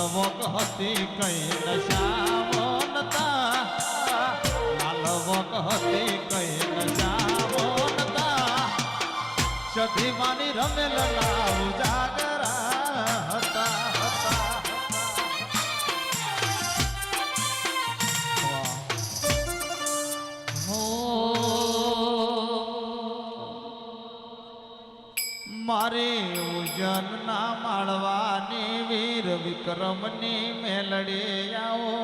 લાલવો કહતી કઈ નશાવો નતા. લાલવો કહતી કઈ નશાવો નતા. સધી માની રમેલ ના જાગરા હતા હતા. મારી ઉજન ના માળવાની વીર વિક્રમની મેલડી આવો.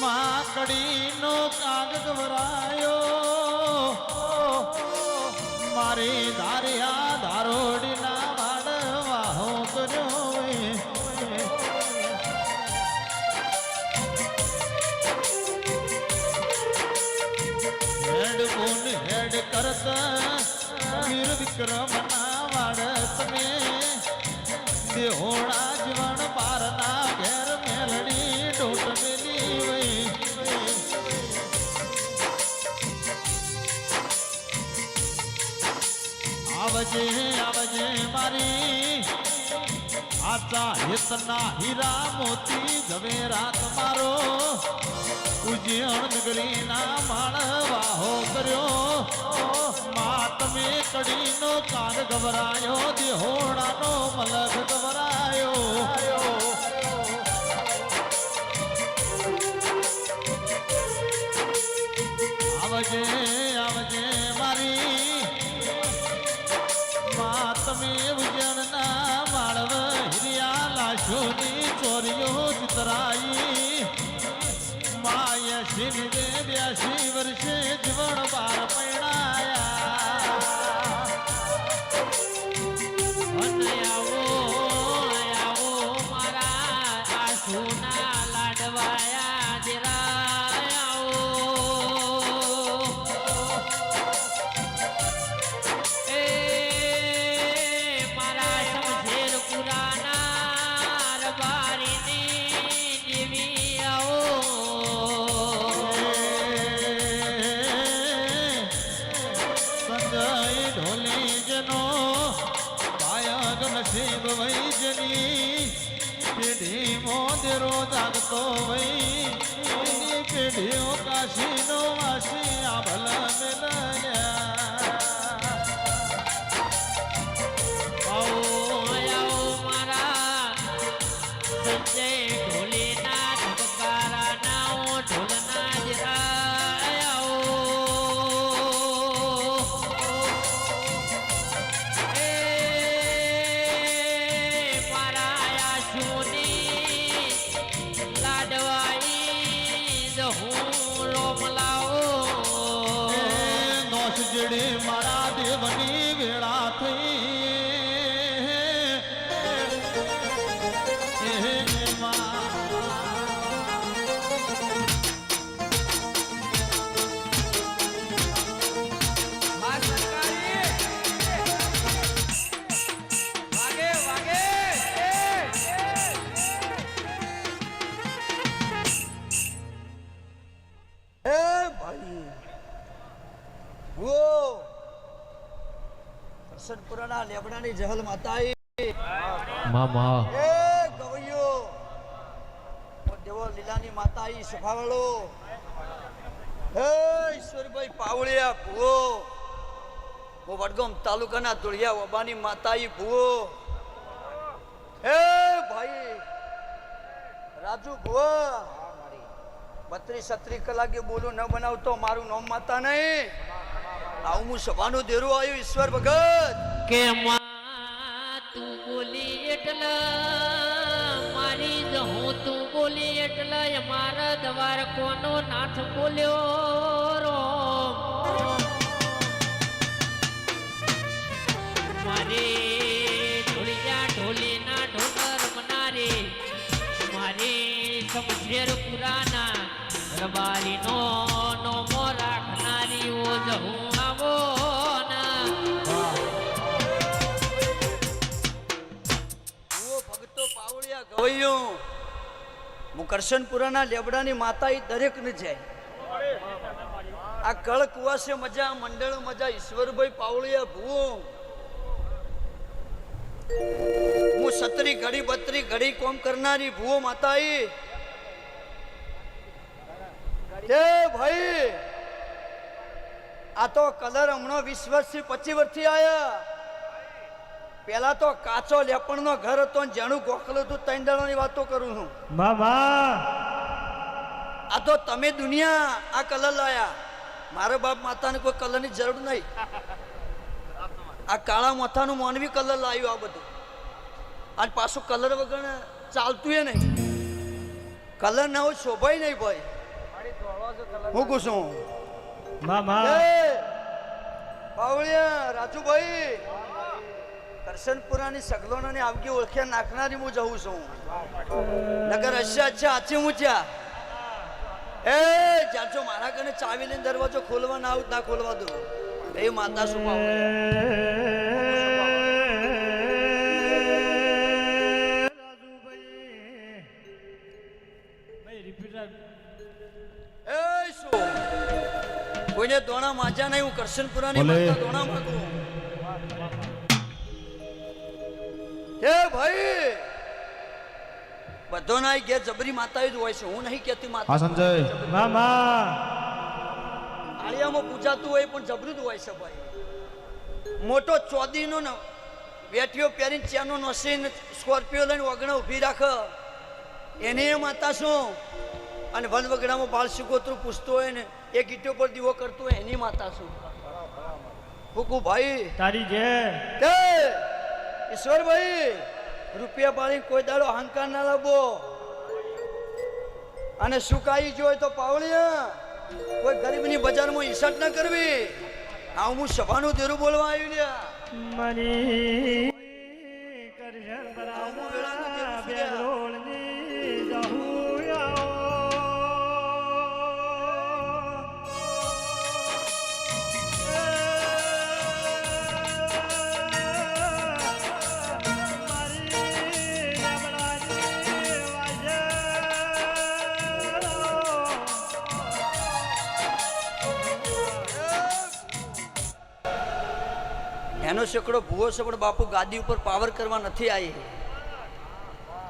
માકડીનો કાગ ગવરાયો મારી ધારિયા હેડ કરતા વીર વિક્રમ ના વાડ તમે દેહોળા જીવન પારના ઘેર મેલડી ડોટ મેલી વઈ આવજે આવજે મારી. આચા હિતના હીરા મોતી ઝવેરાત મારો. ઉજ્જૈન નગરીના માણવાહો કર્યો. મા તમે કડીનો કાન ગભરાયો દેહોડાનો મલખ ગભરાયો. આવજે નસીબ વૈજની પેઢી મોદરો જાગતો વૈ એની પેઢીઓ કાશીનો વાસી આ ભલા આવો કરશનપુરાના જહલ માતાઈ. મામા. એ ગવયો ઓ દેવો લીલાની માતાઈ સફાવાળો હે ઈશ્વરભાઈ પાવળિયા ભૂવો. વડગામ તાલુકાના તુળિયા ઓબાની માતાઈ ભૂવો. હે ભાઈ. રાજુ ભૂવો. બત્રીસ છત્રીસ કલાકે બોલું ન બનાવતો મારું નામ માતા નહીં. આવું હું સભાનું દેરું આવ્યું ઈશ્વર ભગત. કે બોલી એટલે મારા દવાર કોનો નાથ બોલ્યો રો. મારી ઢોલિયા ઢોલીના ઢોલર મનારી, મારી સમજેર પુરાના રબારી કરશનપુરાના લેબડાની માતા એ દરેકને જાય. આ કળ કુવાસે મજા, મંડળ મજા, ઈશ્વરભાઈ પાવળિયા ભૂવો. હું સત્રી ઘડી બત્રી, ઘડી કોમ કરનારી ભૂવો માતા એ ભાઈ, આ તો કલર હમણાં વીસ વર્ષથી, પચીસ વર્ષથી આયા. પેલા તો કાચો લેપણનો ઘર હતો ને જેનું ગોખલું હતું ત્રણ દાડાની વાતો કરું છું. મામા! આ તો તમે દુનિયા આ કલર લાયા. મારા બાપ માતાને કોઈ કલરની જરૂર નહીં. આ કાળા માથાનું માનવી કલર લાવ્યું આ બધું. આજ પાછું કલર વગર ચાલતું એ નહીં. કલર ના હોય શોભાય નહીં ભાઈ. હું કહું છું. મામા! બાવળિયા રાજુભાઈ. કરશનપુરાની સગલોનાની આવગી ઓળખ્યા નાખનારી હું જઉં છું. નગર અચ્છા અચ્છા આચી ઊંચ્યા એ જાજો મારા કને ચાવી લઈને દરવાજો ખોલવા ના આવું ના ખોલવા દો. એ માતા શું એ શું? કોઈને દોણા માજા નહીં હું કરશનપુરાની. માતા દોણા માગું. એ ભાઈ! બધો ના ઘેર જબરી માતા જ હોય છે. હું નહીં કેતી માતા. હા સંજય. મામા આળિયામાં પૂજાતું હોય પણ જબરું જ હોય છે ભાઈ. મોટો ચોદીનો ને વેઠીઓ પહેરીને ચેનો નસીને સ્કોર્પિયો લઈને વગણા ઊભી રાખે. એને માતા શું? અને વનવગડામાં બાળ શિકોતરું પૂછતો હોય ને એ ગીટો પર દીવો કરતો હોય એની માતા શું? ફૂકુ ભાઈ. તારી જે કે ઈશ્વરભાઈ રૂપિયા પાણી કોઈ દાડો અહંકાર ના લાવવો અને સુકાઈ જોય તો પાવળિયા કોઈ ગરીબની બજારમાં ઈસટ ના કરવી. આ હું સભાનું ધીરું બોલવા આવ્યું લ્યા. સેકડો ભૂવો પણ બાપુ ગાદી ઉપર પાવર કરવા નથી આવી.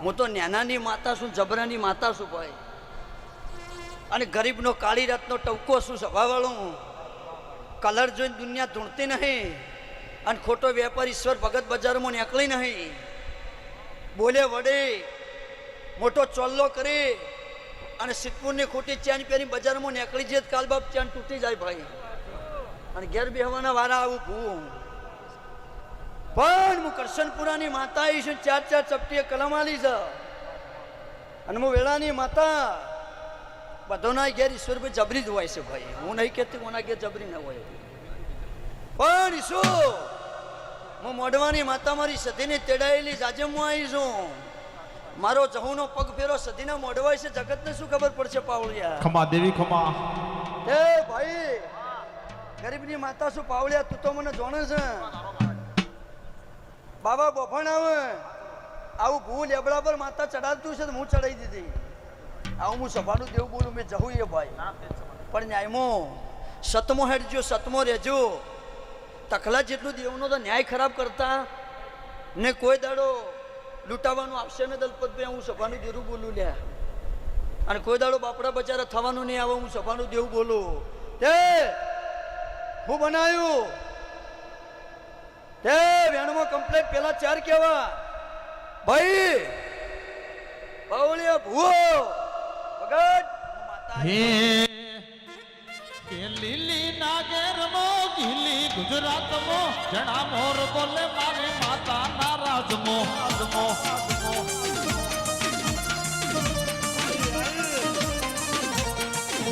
હું તો નેનાની માતા છું, જબરાની માતા છું ભાઈ. અને ગરીબનો, કાળી રાતનો ટવકો શું સભાવાળું કલર જોઈને દુનિયા ધૂણતી નહીં. અને ખોટો વેપાર ઈશ્વર ભગત બજારમાં નીકળી નહીં. બોલે વડે, મોટો ચોલ્લો કરી. અને સિદ્ધપુરની ખોટી ચેન પહેરી બજારમાં નીકળી જાય કાલબાપ કાલ બાપ ચેન તૂટી જાય ભાઈ. અને ઘેર બેહવાના વારા આવું ભૂવું પણ હું કરશનપુરાની માતા આવી છું ચાર ચાર ચપટીએ કલમ આલી છે. અને હું વેળાની માતા બધોના ઘેર ઈશ્વરભાઈ જબરી જ હોય છે ભાઈ. હું નહીં કહેતી કોના ઘેર જબરી ન હોય. પણ ઈશુ હું મોઢવાની માતા મારી સધીને તેડાયેલી જાજમમાં આવી છું. મારો જહુનો પગ ફેરો સધીના મોઢવાય છે જગતને શું ખબર પડશે પાવળિયા? ખમા દેવી ખમા. એ ભાઈ ગરીબની માતા શું પાવળિયા તું તો મને જોણે છે. બાબા બફણ આવે. આવું ભૂલ લેબડા પર માતા ચડાવતું છે હું ચડાવી દીધી. આવું હું સભાનું દેવું બોલું મેં જવું એ ભાઈ. પણ ન્યાયમો સતમો હેડજો સતમો રહેજો. તખલા જેટલું દેવનો તો ન્યાય ખરાબ કરતા ને કોઈ દાડો લૂંટાવાનું આવશે ને દલપતભાઈ હું સભાનું દેવું બોલું લ્યા. અને કોઈ દાડો બાપડા બચારા થવાનું નહીં આવે હું સભાનું દેવું બોલું. તે હું બનાવ્યું. તે વેણમાં કમ્પ્લેટ પેલા ચાર કેવા? ભાઈ, બાવળિયા ભૂવો, ભગત માતા હે, કે લીલી નાગેરમો, ગીલી ગુજરાતમો, જણા મોર બોલે મારી માતા નારાજમો. આજમો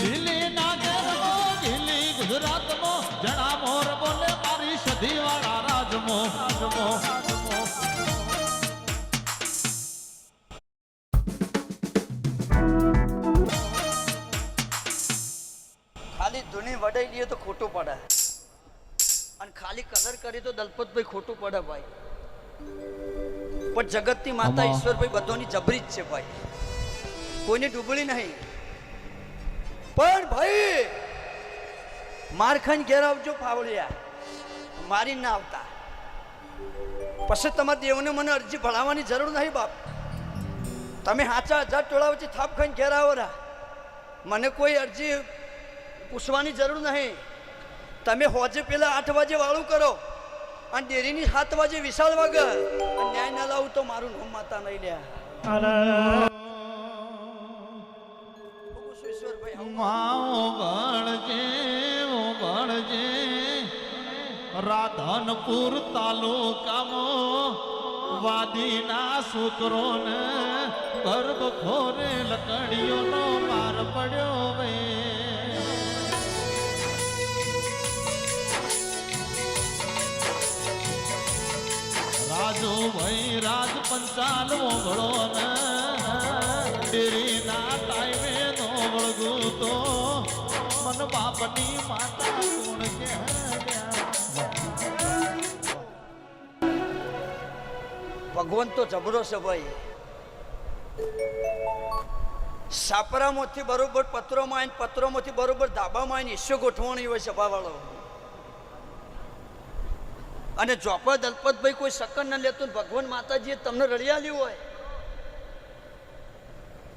લીલી નાગેરમો, ગીલી ગુજરાતમો, જણા મોર બોલે મારી સધી ધૂની લઈએ તો ખોટું પડે. અને ખાલી કલર કરી તો દલપતભાઈ ખોટું પડે ભાઈ. પણ જગતની માતા ઈશ્વરભાઈ બધોની જબરી જ છે ભાઈ. કોઈને ડૂબળી નહીં. પણ ભાઈ માર ખાઈને ઘેર આવજો પાવળિયા મારી ના આવતા. પછી તમારા દેવને મને અરજી ભણાવવાની જરૂર નહીં બાપ. તમે સાચા હજાર ટોળા વચ્ચે થાપ ખાઈને ઘેર આવો મને કોઈ અરજી પૂછવાની જરૂર નહીં. તમે હોજે પેલા આઠ વાગે વાળું કરો અને ડેરીની સાત વાગે વિશાળ વાગે. અને ન્યાય ના લાવું તો મારું નામ માતા નહીં લ્યા રાધનપુર તાલુકામો વાદીના સૂત્રોને ગર્ભ ખોરે લકડીઓનો માર પડ્યો વે. રાજુભાઈ રાજ પંચાલ ઓગળો ના. ટાઈમે નો તો મન બાપની માતા ગુણ કે ભગવાન તો જબરો છે ભાઈ. સાપરામાંથી બરોબર પત્રોમાં આવીને પત્રોમાંથી બરોબર ધાબામાં આવીને ઈશ્વ ગોઠવણી હોય સભાવાળો. અને ચોપા દલપતભાઈ કોઈ સકન ન લેતું ભગવાન માતાજીએ તમને રળિયાલી હોય.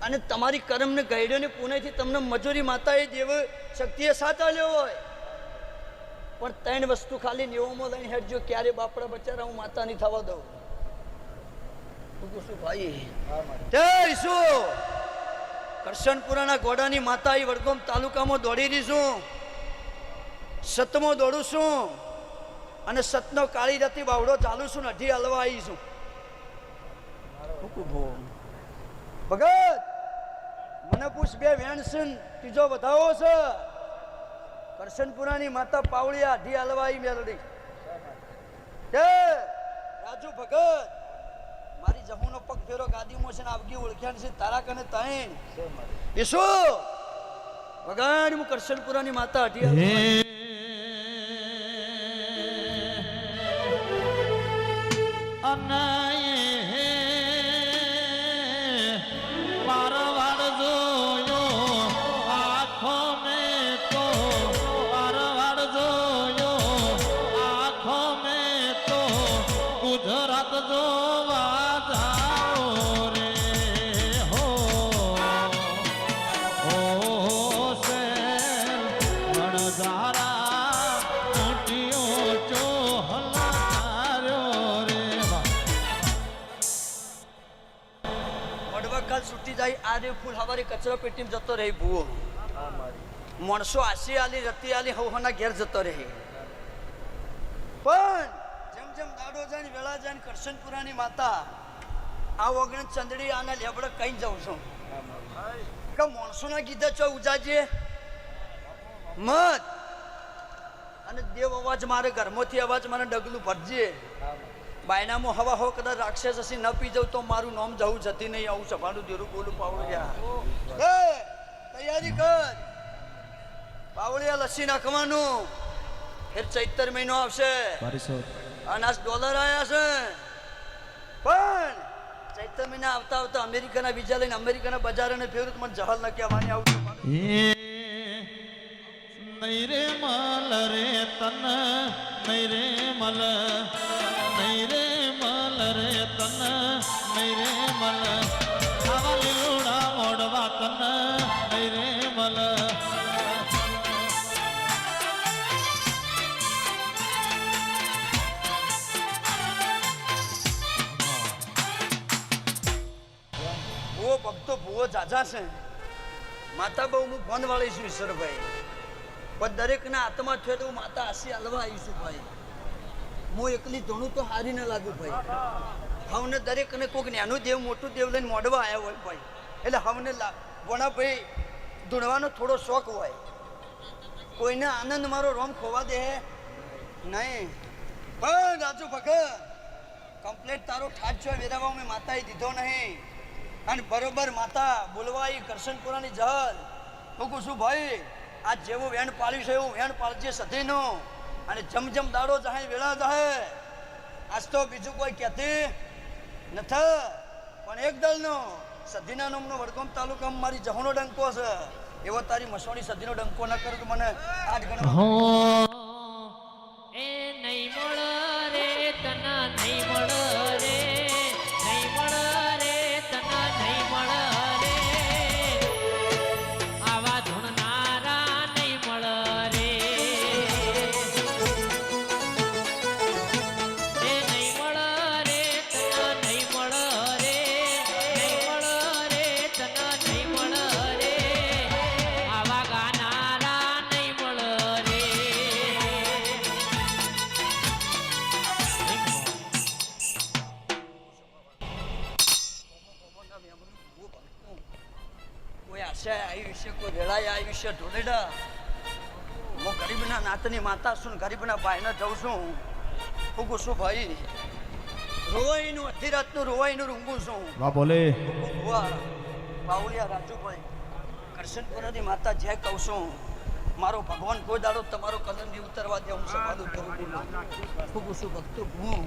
અને તમારી કર્મને ગયડોની પુણેથી તમને મજૂરી માતાએ દેવ શક્તિએ સાથ આલ્યો હોય. પણ ત્રણ વસ્તુ ખાલી નિયમો લઈને હેડજો, ક્યારે બાપડા બચારા હું માતા નહીં થવા દઉં. ભાઈ કરશનપુરાના ઘોડાની માતા વડગામ તાલુકામાં દોડી રહી છું. સતમો દોડું છું. અને સતનો કાળી રતી બાવડો ચાલુ છું ને અઢી હલવા આવી છું. ભગત મને પૂછ બે વેણ છે ત્રીજો વધાવો છે. કરશનપુરાની માતા પાવળિયા અઢી હલવા આવી મેલડી. તે રાજુ ભગત મારી જમુનો પગ ફેરો ગાદીમાં છે ને આવગી ઓળખ્યા છે તારા કને તૈણ ઈશુ વગાડ હું કરશનપુરાની માતા હટી ફૂલ હવારે કચરો પેટીમાં જતો રહી ભૂવો. માણસો આશી આલી, રતી આલી હવના ઘેર જતો રહે. પણ જેમ જેમ દાડો જાય વેળા જાય કરશનપુરાની માતા, આ ઓગણ ચંદડી આના લેબડે કઈ જાઉં છું. કે માણસોના ગીધા ચો ઉજાજે મત. અને દેવ અવાજ મારે ઘરમાંથી અવાજ મને ડગલું ભરજે બાયનામાં હવા હો કદાચ રાક્ષસ હશે ન પી જાઉં તો મારું નામ જવું જતી નહીં આવું સભાનું દેરું બોલું પાવળિયા. તૈયારી કર. પાવળિયા લસ્સી નાખવાનું. ફેર ચૈતર મહિનો આવશે. અને આજ ડોલર આવ્યા છે. પણ ચૈતર મહિના આવતા આવતા અમેરિકાના બીજા લઈને અમેરિકાના બજાર અને ફેરું મને જહલ ન કહેવાની આવું નહીં રે મલ રે તન નહીં રે મલ જાજા છે. માતા બહુ હું ફોન વાળી છું, ઈશ્વરભાઈ. પણ દરેકના હાથમાં છે તો માતા હસી હલવા આવીશું ભાઈ. હું એકલી ધોણું તો હારી ન લાગુ, ભાઈ. હવને દરેકને કોઈક નાનું દેવ, મોટું દેવ લઈને મોડવા આવ્યા હોય, ભાઈ. એટલે હવને વણા ભાઈ ધૂણવાનો થોડો શોખ હોય. કોઈને આનંદ મારો રોમ ખોવા દે? નહીં. પણ રાજુ ભગત. કમ્પ્લેટ તારો ઠાટ છો વેરાવા મેં માતાએ દીધો નહીં. અને બરોબર માતા બોલવાઈ કરશનપુરાની જહલ. હું કહું છું, ભાઈ આ જેવું વેણ પાડ્યું છે એવું વેણ પાળજે સધીનું. અને જમ જમ દાડો જાય વેળા જાય આજ તો બીજું કોઈ કહેતી નથી. પણ એક દલનો સધીના નામનો વડગામ તાલુકામાં મારી જહોનો ડંકો છે. એવો તારી મસોણી સદીનો ડંકો ન કર મને આજ ગણવા છે ઢોલેડા. હું ગરીબના નાતની માતા છું ગરીબના ભાઈને જઉં છું. હું છું ભાઈ. રોવાઈનું અડધી રાતનું રોવાઈનું રૂંગું છું. વાહ બોલે. બાવળિયા રાજુભાઈ કરશનપુરાની માતા જે કહું છું મારો ભગવાન કોઈ દાડો તમારો કલર નહીં ઉતરવા દે હું સમાધું કરું છું. ફૂગું છું ભક્તો હું.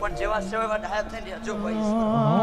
પણ જેવા સેવા ડાયા થઈને રહેજો ભાઈ.